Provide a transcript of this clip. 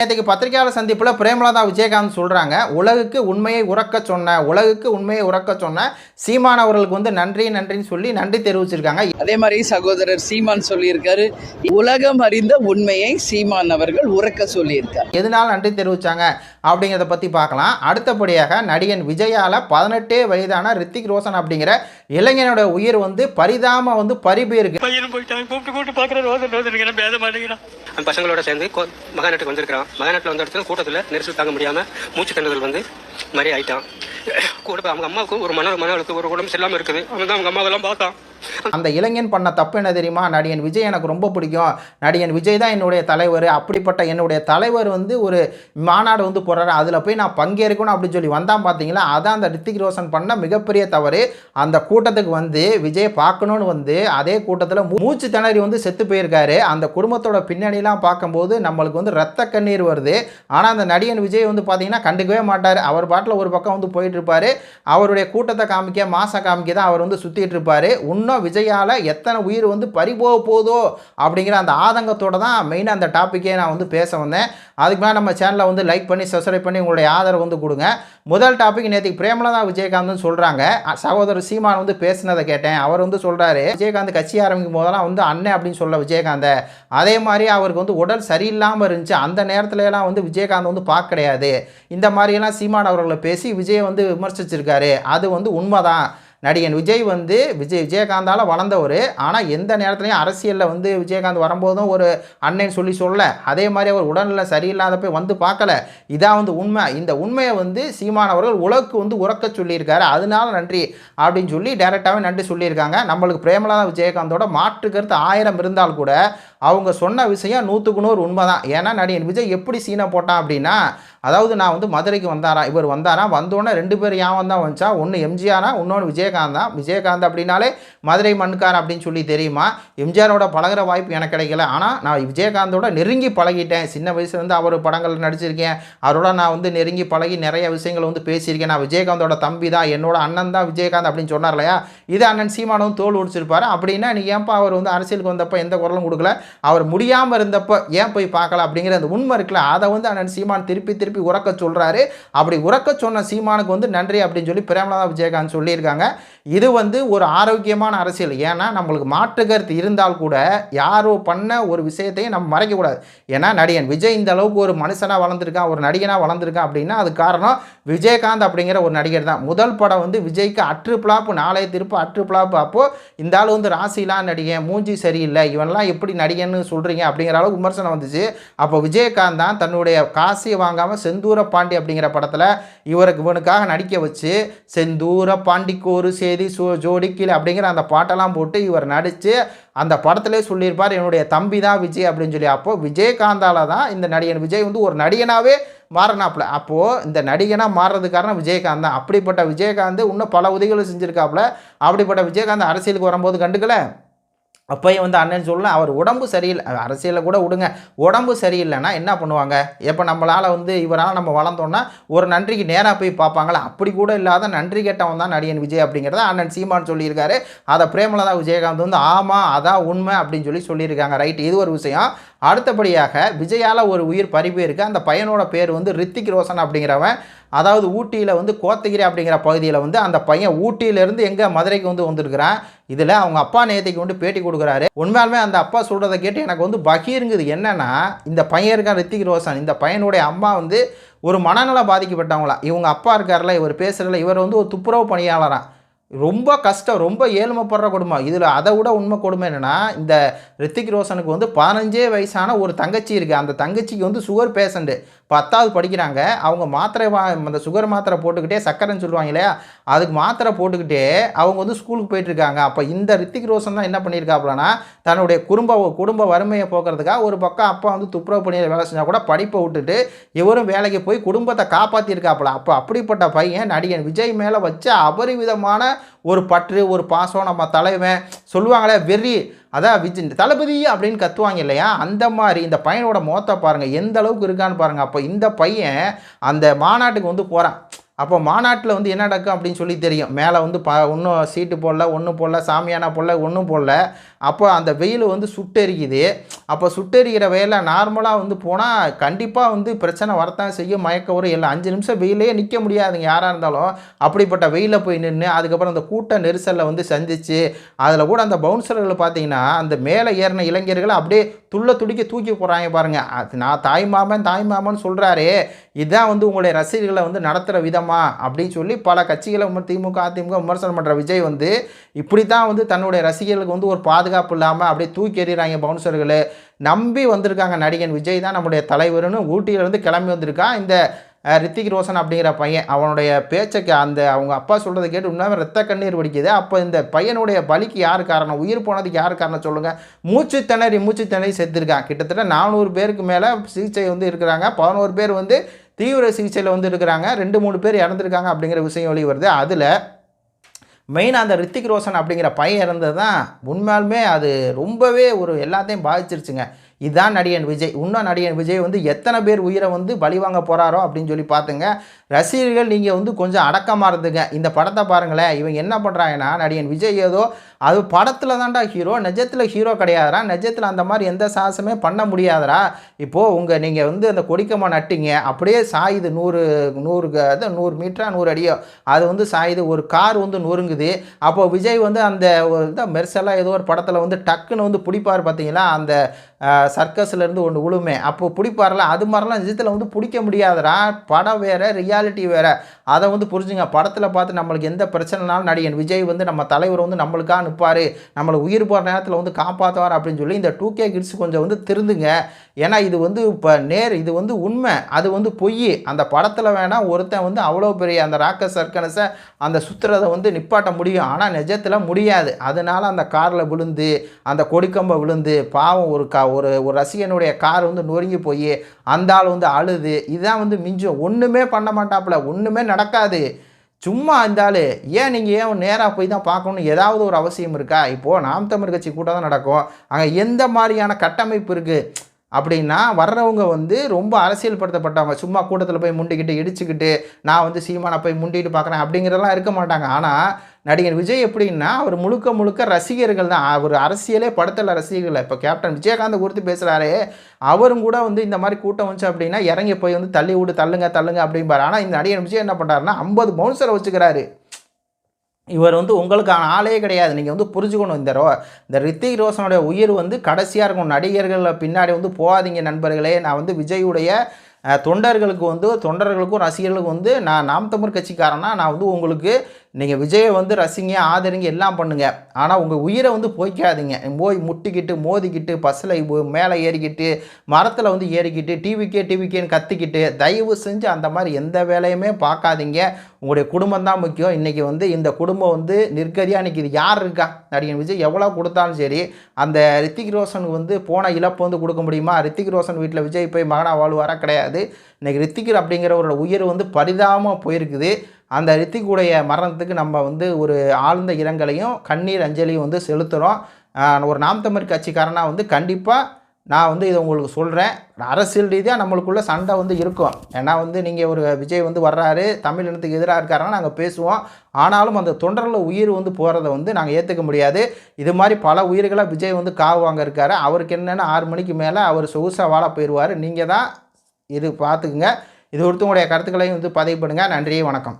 நேற்றுக்கு பத்திரிகையாளர் சந்திப்பில் பிரேமலதா விஜயகாந்த் சொல்கிறாங்க உலகுக்கு உண்மையை உறக்க சொன்ன உலகுக்கு உண்மையை உறக்க சொன்ன சீமான் அவர்களுக்கு வந்து நன்றி நன்றின்னு சொல்லி நன்றி தெரிவிச்சிருக்காங்க. அதே மாதிரி சகோதரர் சீமான் சொல்லியிருக்காரு உலகம் அறிந்த உண்மையை சீமான் அவர்கள் உறக்க சொல்லியிருக்கார். எதனால் நன்றி தெரிவிச்சாங்க அப்படிங்கிறத பற்றி பார்க்கலாம். அடுத்தபடியாக நடிகன் விஜயால பதினெட்டே வயதான ரித்திக் ரோஷன் அப்படிங்கிற இளைஞனோட உயிர் வந்து பரிதாம வந்து மாட்டேங்கிறான். அந்த பசங்களோட சேர்ந்து கோ மகாநாட்டுக்கு வந்திருக்கிறான் மகாநாட்டில் வந்த இடத்துல கூட்டத்தில் நெரிசல் தாங்க முடியாமல் மூச்சு திணறல் வந்து இந்த மாதிரி ஆயிட்டான் கூட அவங்க அம்மாவுக்கு ஒரு மன மன அழுத்தம் ஒரு உடம்பு சரியில்லாமல் இருக்குது. அவன் தான் அவங்க அம்மாவெல்லாம் பார்த்தான். அந்த இளைஞன் பண்ண தப்பு என்ன தெரியுமா? நடிகன் விஜய் எனக்கு ரொம்ப பிடிக்கும். நடிகன் விஜய் தான் என்னுடைய தலைவர். அப்படிப்பட்ட என்னுடைய தலைவர் வந்து ஒரு மாநாடு வந்து போடுறாரு. அதில் போய் நான் பங்கேற்கணும் அப்படின்னு சொல்லி வந்தான் பார்த்தீங்களா அதான் அந்த ரித்திக் ரோஷன் பண்ண மிகப்பெரிய தவறு. அந்த கூட்டத்துக்கு வந்து விஜய் பார்க்கணும்னு வந்து அதே கூட்டத்தில் மூச்சு திணறி வந்து செத்து போயிருக்காரு. அந்த குடும்பத்தோட பின்னணிலாம் பார்க்கும்போது நம்மளுக்கு வந்து ரத்த கண்ணீர் வருது. ஆனால் அந்த நடிகன் விஜய் வந்து பார்த்தீங்கன்னா கண்டுக்கவே மாட்டார். அவர் பாட்டில் ஒரு பக்கம் வந்து போயிட்டு இருப்பார். அவருடைய கூட்டத்தை காமிக்க மாச காமிக்க தான் அவர் வந்து சுற்றிட்டு இருப்பார். இன்னும் விஜயால் எத்தனை உயிர் வந்து பறிபோக போதோ அப்படிங்கிற அந்த ஆதங்கத்தோட தான் மெயினாக அந்த டாப்பிக்கே நான் வந்து பேச வந்தேன். அதுக்கு மேலே நம்ம சேனலை வந்து லைக் பண்ணி சப்ஸ்கிரைப் பண்ணி உங்களுடைய ஆதரவு வந்து கொடுங்க. முதல் டாபிக் நேற்றுக்கு பிரேமலதா விஜயகாந்த் சொல்கிறாங்க சகோதரர் சீமான் வந்து பேசினதை கேட்டேன். அவர் வந்து சொல்கிறாரு விஜயகாந்த் கட்சி ஆரம்பிக்கும் போதெல்லாம் வந்து அண்ணன் அப்படின்னு சொல்ல விஜயகாந்தை. அதே மாதிரி அவருக்கு வந்து உடல் சரியில்லாமல் இருந்துச்சு. அந்த நேரத்துலலாம் வந்து விஜயகாந்த் வந்து பார்க்க கிடையாது. இந்த மாதிரியெல்லாம் சீமான் அவர்களை பேசி விஜய் வந்து விமர்சிச்சிருக்காரு. அது வந்து உண்மைதான். நடிகன் விஜய் வந்து விஜய் விஜயகாந்தால் வளர்ந்தவர். ஆனால் எந்த நேரத்துலையும் அரசியலில் வந்து விஜயகாந்த் வரும்போதும் ஒரு அண்ணன் சொல்லி சொல்ல அதே மாதிரி அவர் உடல்நிலை சரியில்லாத போய் வந்து பார்க்கல. இதான் வந்து உண்மை. இந்த உண்மையை வந்து சீமான் அவர்கள் உலகுக்கு வந்து உறக்க சொல்லியிருக்காரு. அதனால நன்றி அப்படின்னு சொல்லி டேரெக்டாகவே நன்றி சொல்லியிருக்காங்க. நம்மளுக்கு பிரேமலதா விஜயகாந்தோட மாற்று கருத்து ஆயிரம் இருந்தால் கூட அவங்க சொன்ன விஷயம் நூற்றுக்கு நூறு உண்மை தான் ஏன்னா நடிகன் விஜய் எப்படி சீனை போட்டான் அப்படின்னா அதாவது நான் வந்து மதுரைக்கு வந்தாரா இவர் வந்தாரா வந்தோடனே ரெண்டு பேர் யாவன் தான் வந்துச்சா? ஒன்று எம்ஜிஆரா இன்னொன்று விஜயகாந்த் தான். விஜயகாந்த் அப்படின்னாலே மதுரை மண்ணுக்கார் அப்படின்னு சொல்லி தெரியுமா? எம்ஜிஆரோட பழகுற வாய்ப்பு எனக்கு கிடைக்கல. ஆனால் நான் விஜயகாந்தோட நெருங்கி பழகிட்டேன். சின்ன வயசுலேருந்து அவர் படங்கள் நடிச்சிருக்கேன். அவரோட நான் வந்து நெருங்கி பழகி நிறைய விஷயங்கள் வந்து பேசியிருக்கேன். நான் விஜயகாந்தோட தம்பி தான் என்னோட அண்ணன் தான் விஜயகாந்த் அப்படின்னு சொன்னார் இல்லையா? இது அண்ணன் சீமானவும் தோல் உடிச்சிருப்பாரு அப்படின்னா நீ ஏன்பா அவர் வந்து அரசியலுக்கு வந்தப்போ எந்த குரலும் கொடுக்கல? அவர் முடியாமல் இருந்தப்போ ஏன் போய் பார்க்கலாம் அப்படிங்கிற அந்த உண்மை இருக்குல்ல. அதை வந்து அண்ணன் சீமான் திருப்பி திருப்பி உறக்க சொல்கிறாரு அப்படி உறக்க சொன்ன சீமானுக்கு வந்து நன்றி அப்படின்னு சொல்லி பிரேமலதா விஜயகாந்த் சொல்லியிருக்காங்க. இது வந்து ஒரு ஆரோக்கியமான அரசியல். ஏன்னா நம்மளுக்கு மாற்று கருத்து இருந்தால் கூட யாரோ பண்ண ஒரு விஷயத்தையும் நம்ம மறைக்கக்கூடாது ஏன்னா நடிகன் விஜய் இந்த அளவுக்கு ஒரு மனுஷனாக வளர்ந்துருக்கான் ஒரு நடிகனாக வளர்ந்துருக்கான் அப்படின்னா அது காரணம் விஜயகாந்த் அப்படிங்கிற ஒரு நடிகர் தான். முதல் படம் வந்து விஜய்க்கு அற்று பிளாப்பு நாளைய திருப்பு அற்று பிளாப்பு. அப்போது இந்த ஆள் வந்து ராசிலாம் நடிகன் மூஞ்சி சரியில்லை இவன்லாம் எப்படி பையன்னு சொல்கிறீங்க அப்படிங்கிற அளவுக்கு விமர்சனம் வந்துச்சு. அப்போ விஜயகாந்த் தான் தன்னுடைய காசியை வாங்காமல் செந்தூர பாண்டி அப்படிங்கிற படத்தில் இவருக்கு இவனுக்காக நடிக்க வச்சு செந்தூர பாண்டிக்கு ஒரு செய்தி சோ ஜோடிக்கில் அப்படிங்கிற அந்த பாட்டெல்லாம் போட்டு இவர் நடித்து அந்த படத்திலே சொல்லியிருப்பார் என்னுடைய தம்பி தான் விஜய் அப்படின்னு சொல்லி. அப்போது விஜயகாந்தால தான் இந்த நடிகன் விஜய் வந்து ஒரு நடிகனாகவே மாறினாப்புல. அப்போது இந்த நடிகனாக மாறுறது காரணம் விஜயகாந்த் தான். அப்படிப்பட்ட விஜயகாந்த் இன்னும் பல உதவிகளும் செஞ்சுருக்காப்புல. அப்படிப்பட்ட விஜயகாந்த் அரசியலுக்கு வரும்போது கண்டுக்கல? அப்போயும் வந்து அண்ணன் சொல்லலாம் அவர் உடம்பு சரியில்லை அரசியலில் கூட விடுங்க. உடம்பு சரியில்லைன்னா என்ன பண்ணுவாங்க? எப்போ நம்மளால் வந்து இவரால் நம்ம வளர்ந்தோன்னா ஒரு நன்றிக்கு நேராக போய் பார்ப்பாங்களா? அப்படி கூட இல்லாத நன்றி கேட்டவன் தான் நடிகன் விஜய் அப்படிங்கிறத அண்ணன் சீமான் சொல்லியிருக்காரு. அதை பிரேமலதா விஜயகாந்த் வந்து ஆமாம் அதான் உண்மை அப்படின்னு சொல்லி சொல்லியிருக்காங்க. ரைட் இது ஒரு விஷயம். அடுத்தபடியாக விஜயால் ஒரு உயிர் பறிப்பு இருக்குது அந்த பையனோட பேர் வந்து ரித்திக் ரோஷன் அப்படிங்கிறவன். அதாவது ஊட்டியில் வந்து கோத்தகிரி அப்படிங்கிற பகுதியில் வந்து அந்த பையன் ஊட்டியிலேருந்து எங்கே மதுரைக்கு வந்து வந்திருக்கிறான். இதில் அவங்க அப்பா நேற்றுக்கு வந்து பேட்டி கொடுக்குறாரு. உண்மையாலுமே அந்த அப்பா சொல்கிறத கேட்டு எனக்கு வந்து பகீருங்குது. என்னென்னா இந்த பையன் இருக்கான் ரித்திக் ரோஷன். இந்த பையனுடைய அம்மா வந்து ஒரு மனநல பாதிக்கப்பட்டவங்களா? இவங்க அப்பா இருக்கார்ல இவர் பேசுகிறல இவர் வந்து ஒரு துப்புரவு பணியாளரான் ரொம்ப கஷ்டம் ரொம்ப ஏழ்மைப்படுற குடும்பம் இதில் அதை விட உண்மை கொடுமை என்னென்னா இந்த ரித்திக் ரோஷனுக்கு வந்து பதினஞ்சே வயசான ஒரு தங்கச்சி இருக்குது அந்த தங்கச்சிக்கு வந்து சுகர் பேஷண்ட்டு பத்தாவது படிக்கிறாங்க. அவங்க மாத்திரை வா அந்த சுகர் மாத்திரை போட்டுக்கிட்டே சக்கரைன்னு சொல்லுவாங்க இல்லையா? அதுக்கு மாத்திரை போட்டுக்கிட்டே அவங்க வந்து ஸ்கூலுக்கு போயிட்டுருக்காங்க அப்போ இந்த ரித்திக் ரோஷன் தான் என்ன பண்ணியிருக்காப்புலனா தன்னுடைய குடும்ப குடும்ப வறுமையை போக்குறதுக்காக ஒரு பக்கம் அப்பா வந்து துப்புரவு பணியில் வேலை செஞ்சால் கூட படிப்பை விட்டுட்டு இவரும் வேலைக்கு போய் குடும்பத்தை காப்பாற்றிருக்காப்புல அப்போ அப்படிப்பட்ட பையன் நடிகன் விஜய் மேலே வச்ச அபரிவிதமான ஒரு பற்று ஒரு பாசம் நம்ம தலைவன் சொல்லுவாங்களே வெறி. அதான் விஜய் தளபதி அப்படின்னு கத்துவாங்க இல்லையா? அந்த மாதிரி இந்த பையனோட மோத்த பாருங்கள் எந்த அளவுக்கு இருக்கான்னு பாருங்கள் அப்போ இந்த பையன் அந்த மாநாட்டுக்கு வந்து போகிறான் அப்போ மாநாட்டில் வந்து என்ன நடக்கும் அப்படின்னு சொல்லி தெரியும். மேலே வந்து ப ஒன்றும் சீட்டு போடல ஒன்றும் போடல சாமியானா போடல ஒன்றும் போடல. அப்போ அந்த வெயில் வந்து சுட்டெரிக்குது. அப்போ சுட்டெரிக்கிற வெயில நார்மலாக வந்து போனால் கண்டிப்பாக வந்து பிரச்சனை வரத்தான் செய்யும். மயக்க வரும் இல்லை. அஞ்சு நிமிஷம் வெயிலே நிற்க முடியாதுங்க. யாராக இருந்தாலும் அப்படிப்பட்ட வெயிலில் போய் நின்று அதுக்கப்புறம் அந்த கூட்ட நெரிசலில் வந்து சந்திச்சு அதில் கூட அந்த பவுன்சர்கள் பார்த்தீங்கன்னா அந்த மேலே ஏறின இளைஞர்களை அப்படியே துள்ள துடிக்க தூக்கி போகிறாங்க பாருங்கள் அது நான் தாய் மாமன் தாய் மாமன் சொல்கிறாரே இதுதான் வந்து உங்களுடைய ரசிகர்களை வந்து நடத்துகிற விதமா அப்படின்னு சொல்லி பல கட்சிகளை திமுக அதிமுக விமர்சனம் பண்ணுற விஜய் வந்து இப்படி தான் வந்து தன்னுடைய ரசிகர்களுக்கு வந்து ஒரு பாதுகாப்பு இல்லாமல் அப்படியே தூக்கி எறிகிறாங்க பவுன்சர்கள். நம்பி வந்திருக்காங்க நடிகன் விஜய் தான் நம்முடைய தலைவர்னு ஊட்டியிலேருந்து கிளம்பி வந்திருக்கான் இந்த ரித்திக் ரோஷன் அப்படிங்கிற பையன் அவனுடைய பேச்சைக்கு அந்த அவங்க அப்பா சொல்கிறத கேட்டு உண்மையாவே ரத்த கண்ணீர் வடிக்குது. அப்போ இந்த பையனுடைய பலிக்கு யார் காரணம்? உயிர் போனதுக்கு யார் காரணம் சொல்லுங்கள் மூச்சு திணறி மூச்சு திணறி செத்துருக்கான் கிட்டத்தட்ட நானூறு பேருக்கு மேலே சிகிச்சை வந்து இருக்கிறாங்க. பதினோரு பேர் வந்து தீவிர சிகிச்சையில் வந்து இருக்கிறாங்க. ரெண்டு மூணு பேர் இறந்துருக்காங்க அப்படிங்கிற விஷயம் வெளியே வருது. அதில் மெயினாக அந்த ரித்திக் ரோஷன் அப்படிங்கிற பையன் இருந்தது தான் உண்மையாலுமே அது ரொம்பவே ஒரு எல்லாத்தையும் பாதிச்சிருச்சுங்க. இதுதான் நடிகன் விஜய். இன்னும் நடிகன் விஜய் வந்து எத்தனை பேர் உயிரை வந்து பழிவாங்க போகிறாரோ அப்படின்னு சொல்லி பார்த்துங்க. ரசிகர்கள் நீங்கள் வந்து கொஞ்சம் அடக்கமாக இருந்துங்க. இந்த படத்தை பாருங்களேன். இவங்க என்ன பண்ணுறாங்கன்னா நடிகன் விஜய் ஏதோ அது படத்தில் தான்டா ஹீரோ நிஜத்தில் ஹீரோ கிடையாதுடா. நிஜத்தில் அந்த மாதிரி எந்த சாகசமே பண்ண முடியாதுடா. இப்போது உங்கள் நீங்கள் வந்து அந்த கொடிக்கமாக நட்டிங்க. அப்படியே சாயுது நூறு நூறு அது நூறு மீட்டரா நூறு அடியோ. அது வந்து சாயுது ஒரு கார் வந்து நொறுங்குது. அப்போது விஜய் வந்து அந்த மெர்சலாக ஏதோ ஒரு படத்தில் வந்து டக்குன்னு வந்து பிடிப்பார் பார்த்தீங்களா? அந்த சர்க்கஸ்லேருந்து ஒன்று உழுமே. அப்போ பிடிப்பார்ல அது மாதிரிலாம் நிஜத்தில் வந்து பிடிக்க முடியாதுடா. படம் வேறு ரியாலிட்டி வேறு. அதை வந்து புரிஞ்சுங்க. படத்தில் பார்த்து நம்மளுக்கு எந்த பிரச்சனைனாலும் நடிகன் விஜய் வந்து நம்ம தலைவர் வந்து நம்மளுக்காக நிற்பார் நம்மளை உயிர் போகிற நேரத்தில் வந்து காப்பாற்றுவார் அப்படின்னு சொல்லி இந்த டூ கே கிட்ஸ் கொஞ்சம் வந்து திருந்துங்க. ஏன்னா இது வந்து இப்போ நேர் இது வந்து உண்மை அது வந்து பொய். அந்த படத்தில் வேணால் ஒருத்தன் வந்து அவ்வளோ பெரிய அந்த ராக்க சர்க்கனஸை அந்த சுற்றுறதை வந்து நிப்பாட்ட முடியும். ஆனால் நிஜத்தில் முடியாது. அதனால் அந்த காரில் விழுந்து அந்த கொடிக்கம்பை விழுந்து பாவம் ஒரு கா ஒரு ஒரு ரசிகனுடைய கார் வந்து நொறுங்கி போய் அந்த ஆள் வந்து அழுது. இதுதான் வந்து மிஞ்சும். ஒன்றுமே பண்ண மாட்டாப்புல. ஒன்றுமே நடக்காது. சும்மா இந்த ஏன் நீங்கள் ஏன் நேராக போய் தான் பார்க்கணும் ஏதாவது ஒரு அவசியம் இருக்கா? இப்போது நாம் தமிழ் கட்சி கூட்டம் தான் நடக்கும். அங்கே எந்த மாதிரியான கட்டமைப்பு இருக்குது அப்படின்னா வர்றவங்க வந்து ரொம்ப அரசியல்படுத்தப்பட்டவங்க. சும்மா கூட்டத்தில் போய் முண்டிக்கிட்டு இடிச்சுக்கிட்டு நான் வந்து சீமானை போய் முண்டிட்டு பார்க்குறேன் அப்படிங்கிறதெல்லாம் இருக்க மாட்டாங்க. ஆனால் நடிகர் விஜய் எப்படின்னா அவர் முழுக்க முழுக்க ரசிகர்கள் தான். அவர் அரசியலே படத்தில் ரசிகர்கள் இப்போ கேப்டன் விஜயகாந்த் குறித்து பேசுகிறாரு அவரும் கூட வந்து இந்த மாதிரி கூட்டம் வந்துச்சு அப்படின்னா இறங்கி போய் வந்து தள்ளி விட்டு தள்ளுங்க தள்ளுங்க அப்படிம்பார். ஆனால் இந்த நடிகர் விஜய் என்ன பண்ணுறாருன்னா ஐம்பது பவுன்சரை வச்சுக்கிறாரு. இவர் வந்து உங்களுக்கான ஆளே கிடையாது. நீங்கள் வந்து புரிஞ்சுக்கணும் இந்த ரோ இந்த ரித்திக் ரோஷனுடைய உயிர் வந்து கடைசியாக இருக்கும் நடிகர்கள் பின்னாடி வந்து போகாதீங்க நண்பர்களே. நான் வந்து விஜயுடைய தொண்டர்களுக்கு வந்து தொண்டர்களுக்கும் ரசிகர்களுக்கும் வந்து நான் நாம் தமிழ் கட்சிக்காரனா நான் வந்து உங்களுக்கு நீங்கள் விஜயை வந்து ரசிங்க ஆதரிங்க எல்லாம் பண்ணுங்கள் ஆனால் உங்கள் உயிரை வந்து போய்க்காதீங்க. போய் முட்டிக்கிட்டு மோதிக்கிட்டு பஸ்ஸில் மேலே ஏறிக்கிட்டு மரத்தில் வந்து ஏறிக்கிட்டு டிவிக்கே டிவிக்கேன்னு கத்திக்கிட்டு தயவு செஞ்சு அந்த மாதிரி எந்த வேலையுமே பார்க்காதீங்க. உங்களுடைய குடும்பம் தான் முக்கியம். இன்றைக்கி வந்து இந்த குடும்பம் வந்து நிற்கதியாக நிற்கிது யார் இருக்கா? நடிகன் விஜய் எவ்வளோ கொடுத்தாலும் சரி அந்த ரித்திக் ரோஷனுக்கு வந்து போன இழப்பு வந்து கொடுக்க முடியுமா? ரித்திக் ரோஷன் வீட்டில் விஜய் போய் மகனாக வாழ்வாரா? கிடையாது. இன்றைக்கி ரித்திகர் அப்படிங்கிறவரோட உயிர் வந்து பரிதாபமாக போயிருக்குது. அந்த ரித்திக்குடைய மரணத்துக்கு நம்ம வந்து ஒரு ஆழ்ந்த இரங்கலையும் கண்ணீர் அஞ்சலியும் வந்து செலுத்துகிறோம் ஒரு நாம் தமிழ் கட்சிக்காரனாக வந்து கண்டிப்பாக நான் வந்து இதை உங்களுக்கு சொல்கிறேன் அரசியல் ரீதியாக நம்மளுக்குள்ள சண்டை வந்து இருக்கும். ஏன்னா வந்து நீங்கள் ஒரு விஜய் வந்து வர்றாரு தமிழ் இனத்துக்கு எதிராக இருக்காருன்னா நாங்கள் பேசுவோம். ஆனாலும் அந்த தொண்டரில் உயிர் வந்து போகிறத வந்து நாங்கள் ஏற்றுக்க முடியாது. இது மாதிரி பல உயிர்களாக விஜய் வந்து காவு வாங்க இருக்காரு. அவருக்கு என்னென்னா ஆறு மணிக்கு மேலே அவர் சொகுசாக வாழ போயிடுவார் நீங்கள் தான் இது பார்த்துக்குங்க. இது ஒருத்தவங்களுடைய கருத்துக்களையும் வந்து பதிவு பண்ணுங்கள் நன்றி வணக்கம்.